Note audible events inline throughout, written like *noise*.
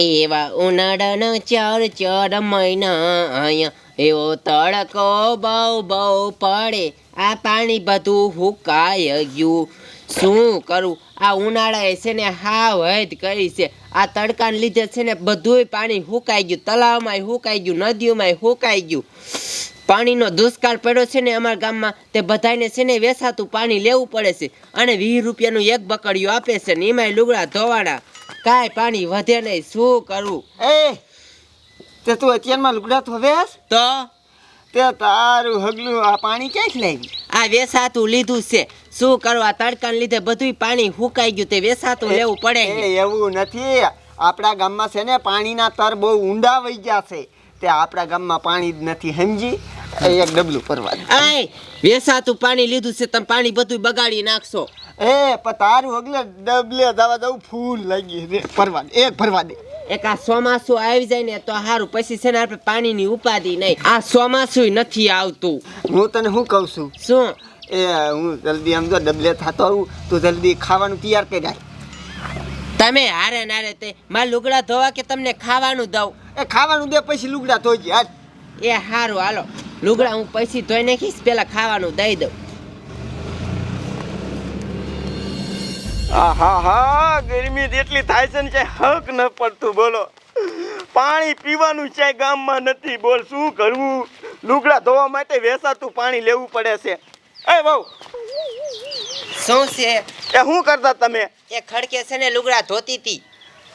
એવા ઉનાળાના ચાર ચાર મહિના અહીંયા એવો તડકો બહુ બહુ પડે. આ પાણી બધું હુકાય ગયું. શું કરું? આ ઉનાળાએ છે ને હાવ હદ કરી છે. આ તડકાને લીધે છે ને બધુંય પાણી હુકાઈ ગયું. તલાવમાંય હુકાઈ ગયું, નદીઓમાંય હુકાઈ ગયું. પાણીનો દુષ્કાળ પડ્યો છે ને અમારા ગામમાં, તે બધાને છે ને વેસાતું પાણી લેવું પડે છે. અને વીસ રૂપિયાનું એક બકડિયું આપે છે ને એમાંય લુગડા ધોવાના કાંઈ પાણી વધે નહીં શું કરવું એ તે તું અત્યારમાં લુગડા ધોવે તો? તે તારું હગલું આ પાણી ક્યાંથી લાવી આ વેસાતું લીધું છે. શું કરવા તડકાને લીધે બધું પાણી હુકાઈ ગયું. તે વેસાતું લેવું પડે એવું નથી. આપણા ગામમાં છે ને પાણીના તર બહુ ઊંડા વહી ગયા છે. તે આપણા ગામમાં પાણી જ નથી સમજી? એક ડબલું પરવા વેસાતું પાણી લીધું છે. તમે પાણી બધું બગાડી નાખશો. એ પણ તારું અગલે ડબલે દવા દઉં ફૂલ લાગી રે ફરવા દે એક ભરવા દે. એક આ ચોમાસું આવી જાય ને તો સારું પછી છે ને આપણે પાણીની ઉપાધિ નહીં. આ ચોમાસું નથી આવતું. હું તને શું કહું છું? શું? એ હું જલ્દી આમ જો ડબલે થતો આવું તું જલ્દી ખાવાનું તૈયાર કરી રાખ તમે હારે નારે તે માર લુગડા ધોવા કે તમને ખાવાનું દઉં? એ ખાવાનું દે પછી લુગડા ધોઈ હાલ. એ સારું હાલો. લુગડા હું પછી ધોઈ નાખીશ પેલા ખાવાનું દઈ દઉં. હા હા ગરમી એટલી થાય છે ને હક ન પડતું બોલો. પાણી પીવાનું છે ગામમાં નથી બોલ શું કરવું? લુગડા ધોવા માટે વેસાતું પાણી લેવું પડે છે. એ બહુ શું છે? એ શું કરતા તમે? એ ખડકે છે ને લુગડા ધોતી હતી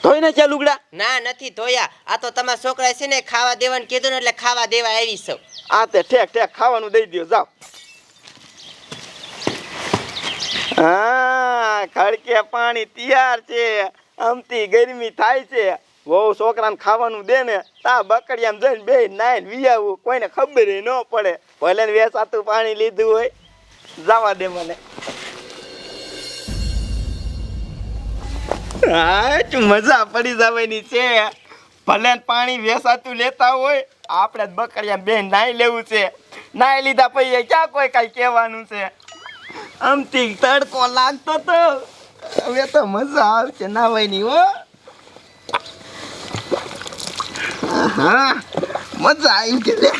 ધોઈને છે લુગડા? ના નથી ધોયા. આ તો તમારા છોકરા છે ને ખાવા દેવાનું કીધું ને એટલે ખાવા દેવા આવી છો. આ તે ઠેક ઠેક ખાવાનું દઈ દ્યો જાઓ હા ખડકે પાણી તૈયાર છે. આમથી ગરમી થાય છે. બહુ છોકરાને ખાવાનું દે ને, તા બકડિયામાં જઈને બે નાઈને વિયાવું, કોઈને ખબર ન પડે. ભલે વેસાતું પાણી લીધું હોય. જવા દે મને. હા મજા પડી જવાની છે. ભલે પાણી વેસાતું લેતા હોય, આપણે બકરિયા બે નાઈ લેવું છે. નાઈ લીધા પછી ક્યાં કોઈ કાંઈ કહેવાનું છે? આમથી તડકો લાગતો તો? હવે તો મજા આવશે નાવાની હો. હા મજા આવી લે.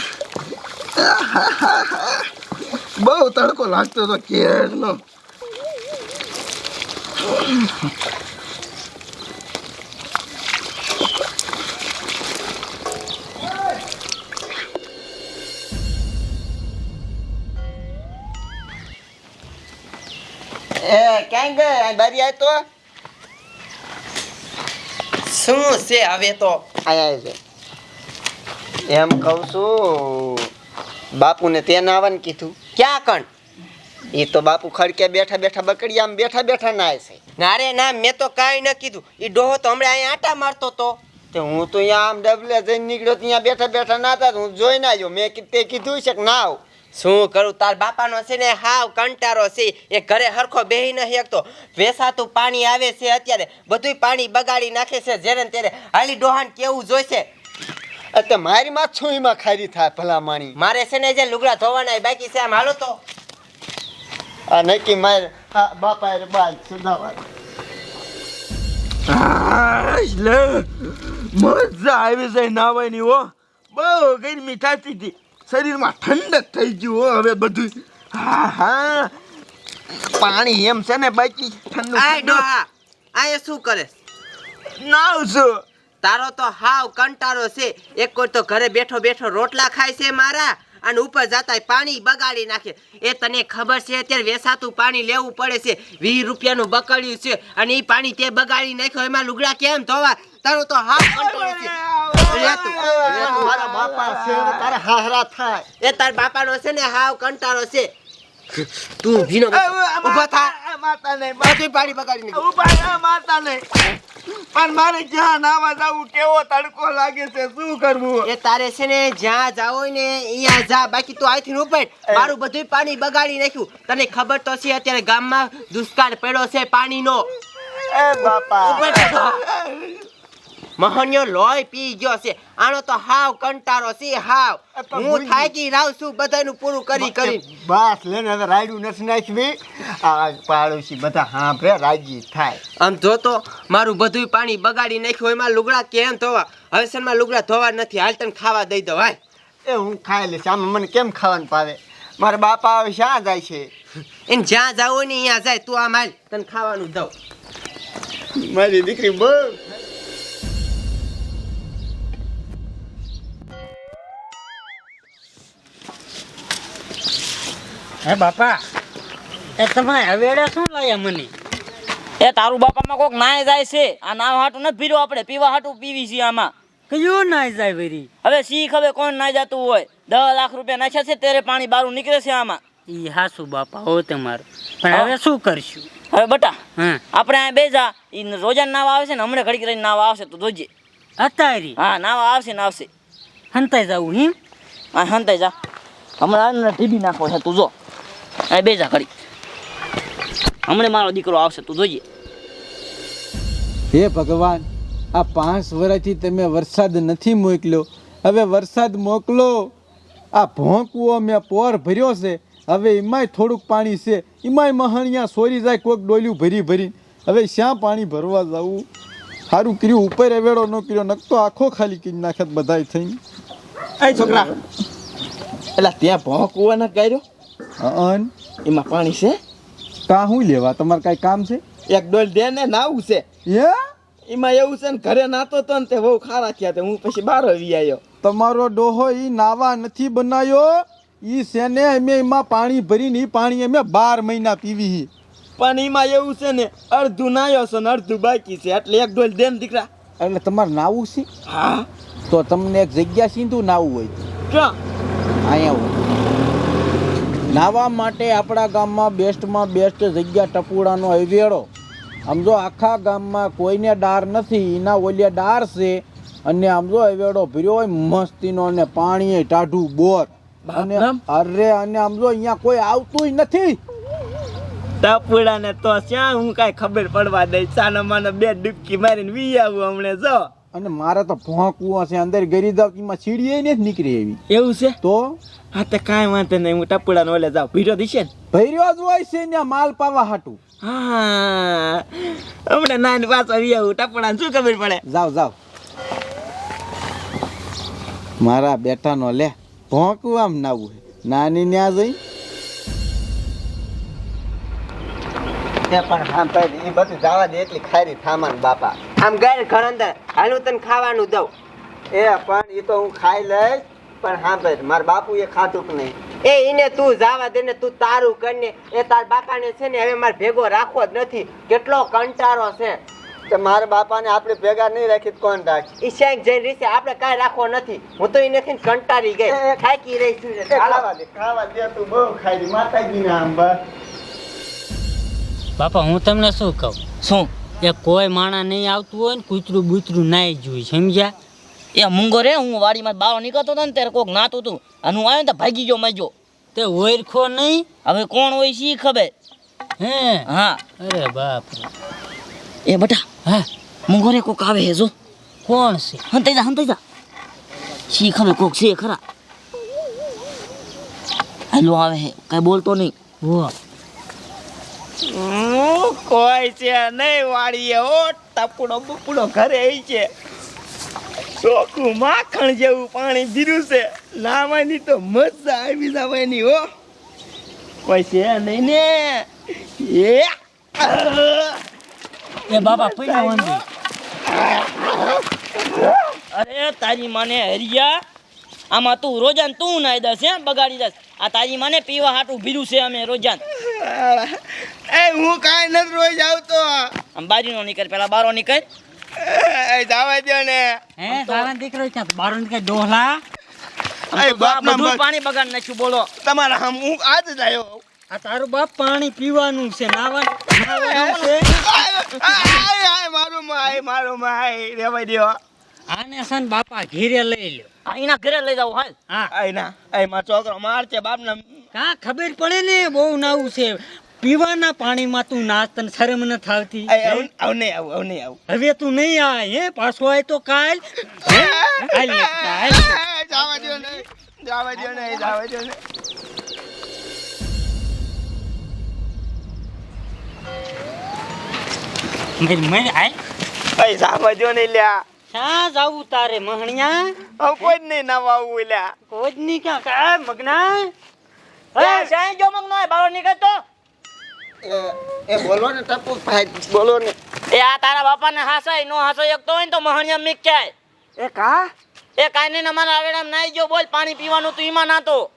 બહુ તડકો લાગતો તો કેરનો ગઈ બારી આય તો શું છે હવે તો? આયા છે. એમ કહું છું બાપુને તેને આવવાનું કીધું. ક્યાં કણ? એ તો બાપુ ખડકે બેઠા બેઠા બકડી આમ બેઠા બેઠા નાય છે. ના રે ના મેં તો કાંઈ ન કીધું. એ ડોહો તો હમણાં અહીંયા આટા મારતો તો. તે હું તો અહીંયા આમ ડબલે જઈને નીકળ્યો ત્યાં બેઠા બેઠા નાતા હતા હું જોઈ ના આવ્યો. મેં તે કીધું છે કે ના આવ. શું કરું? તાર બાપાનો છે ને હાવ કંટારો છે. એ ઘરે હરખો બેહી નહીં શકતો. વેસાતું પાણી આવે છે અત્યારે. બધુંય પાણી બગાડી નાખે છે. જેને ને ત્યારે હાલી ડોહાન કેવું જોઈશે? અત્યારે મારી માં છુઈમાં ખારી થાય ભલા માણી મારે છે ને જે લુગડા ધોવાના બાકી છે આમ હાલો તો. આ નક્કી મારે હા બાપા એ બાલ સુધાવા લે મજા આવી જાય નાવાની હો. બહુ ગરમી થતી હતી. શરીરમાં ઠંડક થઈ ગયું હો હવે બધું. હા હા. પાણી એમ છે ને બાકી. ઠંડુ આ આય શું કરે? નાવ છું તારો તો હાવ કંટારો છે. એક કોઈ તો ઘરે બેઠો બેઠો રોટલા ખાય છે મારા અને ઉપર જતા પાણી બગાડી નાખે. એ તને ખબર છે અત્યારે વેસાતું પાણી લેવું પડે છે. વીસ રૂપિયાનું બકડ્યું છે અને એ પાણી તે બગાડી નાખ્યો. એમાં લુગડા કેમ ધોવા? તારો તો હાવ કંટાળો છે. બાપા છે તારા હાહરા થાય. એ તાર બાપાનો છે ને હાવ કંટાળો છે. તું ઊભો થા. માતા નહીં બધું પાણી બગાડી નાખ્યું ઊભા માતા નહીં પણ મારે જ્યાં નાવા જવું કેવો તડકો લાગે છે શું કરવું? એ તારે છે ને જ્યાં જાવ ને અહીંયા જા. બાકી તું અહીંથી ઉપર મારું બધું પાણી બગાડી નાખ્યું. તને ખબર તો છે અત્યારે ગામમાં દુષ્કાળ પડ્યો છે પાણીનો. એ બાપા. *laughs* મહન્યો લોહી પી ગયો છે. આનો તો હાવ કંટારો છે હાવ. હું થાકી રાવ છું બધાનું પૂરું કરી કરી. બસ લેને હવે રાયડું નથી નાખવી. આ પાડોશી બધા હાંભળે રાજી થાય. આમ જો તો મારું બધું પાણી બગાડી નાખ્યું એમાં લુગડા કેમ ધોવા? હવે શેનમાં લુગડા ધોવા નથી હાલ તને ખાવા દઈ દો ભાઈ એ હું ખાઈ લઈશ આમાં મને કેમ ખાવાનું પાવે મારા બાપા હવે શા જાય છે? એને જ્યાં જાવ ને અહીંયા જાય તું આમ હાલ તને ખાવાનું દઉં. મારી દીકરી બહુ હે બાપા. એ તમે હવેડે શું લાયા મને? એ તારું બાપામાં કોક નાય જાય છે. આ નાવ હાટું નથી પીરો આપણે. પીવા હાટું પીવી છીએ આમાં. કયું નાય જાય વરી? હવે શીખ હવે કોણ નાઈ જતું હોય? દસ લાખ રૂપિયા નાખ્યા છે ત્યારે પાણી બારું નીકળે છે આમાં. ઈ હાસુ બાપા હો તમારું. પણ હવે શું કરશું? હવે બટા આપણે આ બેજા ઈ રોજા નાવ આવે છે ને હમણાં ઘડી કરીને નાવ આવશે તો જોજે. અતારી હા નાવ આવશે ને આવશે. હંતાઈ જાવું હિમ? હા હંતાઈ જા. હમણાં ટીબી નાખો છે તું જો. આ બેજા કરી હમણાં મારો દીકરો આવશે તું જોઈએ હે ભગવાન આ પાંચ વર્ષથી તમે વરસાદ નથી મોકલ્યો. હવે વરસાદ મોકલો. આ ભોંકવો મેં પોર ભર્યો છે. હવે એમાંય થોડુંક પાણી છે. એમાંય મહાણિયા સોરી જાય કોઈક ડોલ્યું ભરી ભરી. હવે શ્યાં પાણી ભરવા જવું? સારું કર્યું ઉપર એવેડો ન કર્યો નકતો આખો ખાલી કરી નાખત બધાય થઈને. એ છોકરા. એટલે ત્યાં ભોંકવો ન કર્યો? અન? એમાં પાણી છે? કા હું લેવા? તમારે કાંઈ કામ છે? એક ડોલ દે ને નાવું છે. હે? એમાં એવું છે ને ઘરે નાતો તો ને તે બહુ ખારા થયા તે હું પછી બાર આવી આવ્યો તમારો ડોહો ઈ નાવા નથી બનાવ્યો ઈ સેને અમે એમાં પાણી ભરીને ઈ પાણી અમે બાર મહિના પીવી હી. પણ એમાં એવું છે ને અડધું નાયો છે ને અડધું બાકી છે. એટલે એક ડોલ દે ને દીકરા. એટલે તમારે નાવું છે? હા. તો તમને એક જગ્યા સીધું નાવું હોય. ક્યાં? અહીંયા હોય. નાવા માટે આપણા ગામમાં બેસ્ટમાં બેસ્ટ જગ્યા ટપુડાનો અવેડો આમ જો આખા ગામમાં કોઈને ડાર નથી એના ઓલિયા ડાર છે અને આમ જો હવેડો ભર્યો હોય મસ્તીનો અને પાણી ટાઢું બોર. અને. અરે અને આમ જો અહીંયા કોઈ આવતું નથી. ટપુડાને તો શ્યાં હું કાંઈ ખબર પડવા દઈ સાનો મને બે ડૂબકી મારીને વી આવું હમણે જો. અને મારે તો ભોંકવું છે અંદર ગરી જાવ એમાં સીડીએ નથી નીકળી એવી. એવું છે? તો? હા તો કાંઈ વાંધો નહીં હું ટપુડા ઓલે જાઉં. ભીરો દિશે ને? ભૈર્યો જ હોય છે ત્યાં માલ પાવા હાટું. હા. હમણાં નાની પાછો આવી આવું. ટપુડા શું ખબર પડે? જાવ જાવ. મારા બેટાનો લે ભોંકવું આમ નાવું છે નાની ન્યા જઈ. પણ હા એ બધું જવા દે એટલી ખારી થામાન બાપા. આમ ગર ઘર અંદર હાલ હું તને ખાવાનું દઉં. એ પણ એ તો હું ખાઈ લઈશ પણ હા ભાઈ મારા એ ખાધું કે નહીં. એ એને તું જાવા દે ને તું તારું કરીને એ તાર બાપાને છે ને હવે મારે ભેગો રાખવો જ નથી. કેટલો કંટારો છે. તો મારા બાપાને આપણે ભેગા નહીં રાખી કોણ રાખે? ઈ શેખ જઈ રહી છે આપણે કાંઈ રાખવો નથી. હું તો એનેથી કંટાળી ગઈ. એ- થાકી રહી છું ખાવા દે ખાવા દે તું બહુ ખાઈ રી માતાજીને આમ બાપા હું તમને શું કહું? શું? એ કોઈ માણા નહીં આવતું હોય ને કૂતરું બૂતરું નાઈ જોઈ સમજ્યા? એ મૂંગો રે હું વાડીમાં બહાર નીકળતો હતો ને ત્યારે કોક નાતું હતું. અને હું આવ્યો ને તો ભાગી ગયો મજો તે ઓરખો નહીં? હવે કોણ હોય શી ખબર. હે? હા. અરે બાપ એ બટા હા? મૂંગો રે કોક આવે હે જો. કોણ છે? હંતાઈ જા હંતાઈ જા. શી ખબર કોક છે ખરા. હાલો આવે હે. કઈ બોલતો નહીં. વો હું કોઈ છે નહીં વાળીએ ઓ ટપુડો બપુડો ઘરે આવી છે. ચોખ્ખું માખણ જેવું પાણી ભીરું છે. લાવવાની તો મજા આવી જવાની હો. કોઈ છે નહીં ને? એ એ બાબા પૈસા વાંધી. અરે તારી માને હરિયા આમાં તું રોજાન તું નાઈ દસ હે? બગાડી દસ આ તારી મને પીવા હાટું ભીરું છે અમે રોજાન. એ હું કાંઈ નથી રોજ આવતો. આમ બારીનો નીકળ પેલા બારો નીકળ. એ જવા દો ને. હે તારા દીકરો છે? બારો નીકળ ડોહલા? એ બાપ બધું પાણી બગાડ નાખ્યું બોલો. તમારા હમ હું આજ જ આવ્યો આ તારું બાપ પાણી પીવાનું છે નાવા નાવાનું છે? આય આય મારું માય મારું માય રેવાય દ્યો. આને સન બાપા ઘીરે લઈ લ્યો. આ એના ઘરે લઈ જાવ હાલ. હા. આઈના આઈ માં છોકરો માર છે બાપના કા ખબર પડે ને બહુ નાવું છે. પીવાના પાણીમાં તું નાચ તને શરમ ન થાવતી. આવ આવ નહીં આવ આવ નહીં આવ. હવે તું નહીં આ હે? પાછો આય તો કાલ. હે? હાલ હાલ. જાવા દ્યો ને જાવા દ્યો ને જાવા દ્યો ને. મેં મેં આય. ભાઈ જાવા દ્યો ને લ્યા. શા જાવું તારે મહણિયા? હવે કોઈ જ નહીં નવા આવું લ્યા કોઈ જ નહીં ક્યાં કા મગના? એ સાંઈ જો મગનો નો બારો નીકળતો એ બોલો ને ટપુ ભાઈ બોલો ને. એ આ તારા બાપાને હાસાય નો હાસાય એકતો હોય ને તો મહણિયા મીક જાય. એ કા? એ કાઈ નહીં અમારા આવેડામાં નાઈ ગયો બોલ પાણી પીવાનું તું એમાં નાતો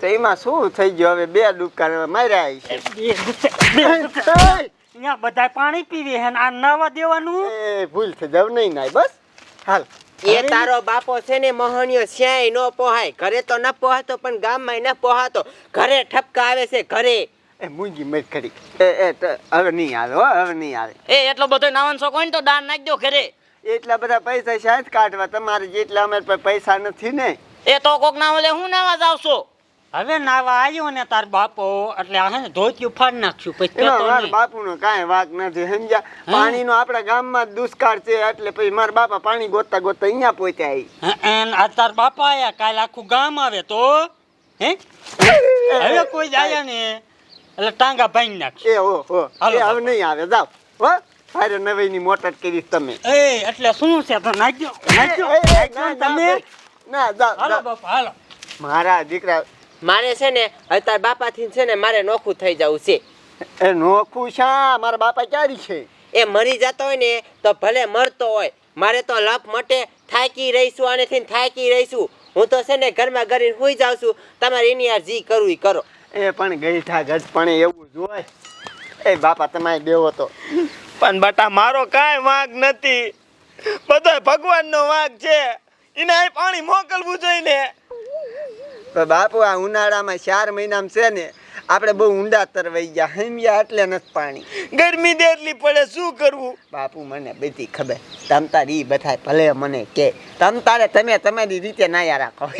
તો. એમાં શું થઈ ગયો? હવે બે ડૂબકા માર્યા છે અહીંયા બધા પાણી પીવે હે ને આ નાવા દેવાનું? એ ભૂલ થઈ જાવ નહીં નાય બસ. હાલ. એ તારો બાપો છે ને મોહણીયો શ્યાય નો પોહાય. ઘરે તો ન પોહાતો પણ ગામમાં ન પોહાતો. ઘરે ઠપકા આવે છે ઘરે. એ મૂંગી મર ખરી એ એ તો હવે નહીં આવે હો હવે નહીં આવે. એ એટલો બધો નાવાનો શોખ હોય ને તો દાન નાખ દો ઘરે. એટલા બધા પૈસા શાયદ કાઢવા. તમારે જેટલા અમારે પાસે પૈસા નથી ને. એ તો કોક ના ઓલે હું નાવા જાવશો? હવે નાવા આવ્યો ને તાર બાપો એટલે આ હે ને ધોતિયું ફાડ નાખ્યું. પછી મારા નહીં. બાપુનો કાંઈ વાક નથી સમજ્યા? પાણીનો આપણા ગામમાં દુષ્કાળ છે એટલે પછી મારા બાપા પાણી ગોતતા ગોતતા અહીંયા પહોંચ્યા આ તાર બાપા આયા કાલ આખું ગામ આવે તો હે? હવે કોઈ જાય ને એટલે ટાંગા ભાઈ નાખશે. એ હો હો. હવે નહીં આવે જાવ હો હારે નવીની મોટર કરી તમે. એ એટલે શું છે? તો નાખ્યો નાખજો એ, એ, નાખજો ના, ને તમે? ના જાવ હાલો બાપા હાલો. મારા દીકરા મારે છે ને અત્યારે બાપાથી છે ને મારે નોખું થઈ જવું છે. એ નોખું શા? મારા બાપા ક્યારે છે? એ મરી જતો હોય ને તો ભલે મરતો હોય મારે તો લપ મટે થાકી રહીશું આનેથી થાકી રહીશું. હું તો છે ને ઘરમાં ઘરે સુઈ જાઉં છું. તમારે એની યાર જી કરવું એ કરો. એ પણ ગઈ થા ગજ પણ એવું જ હોય. એ બાપા તમારે બેવો તો. પણ બટા મારો કાંઈ વાંક નથી. બધો ભગવાનનો વાંક છે. એને પાણી મોકલવું જોઈએ ને. બાપુ આ ઉનાળામાં ચાર મહિનામાં છે ને આપણે બહુ ઊંડા તરવાઈ ગયા હમ્યા એટલે નથી પાણી. ગરમી દેરલી પડે શું કરવું? બાપુ મને બધી ખબર. તમ તાર ઈ બધાય ભલે મને કે તમ તારે તમે તમારી રીતે નાયા રાખો.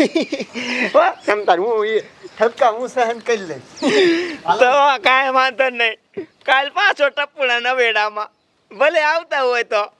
તમ તાર હું એ ઠપકા હું સહન કરી લઈશ. *laughs* તો કાંઈ વાંધો નહીં. કાલ પાછો ટપ્પુડા નવેડામાં. ભલે આવતા હોય તો.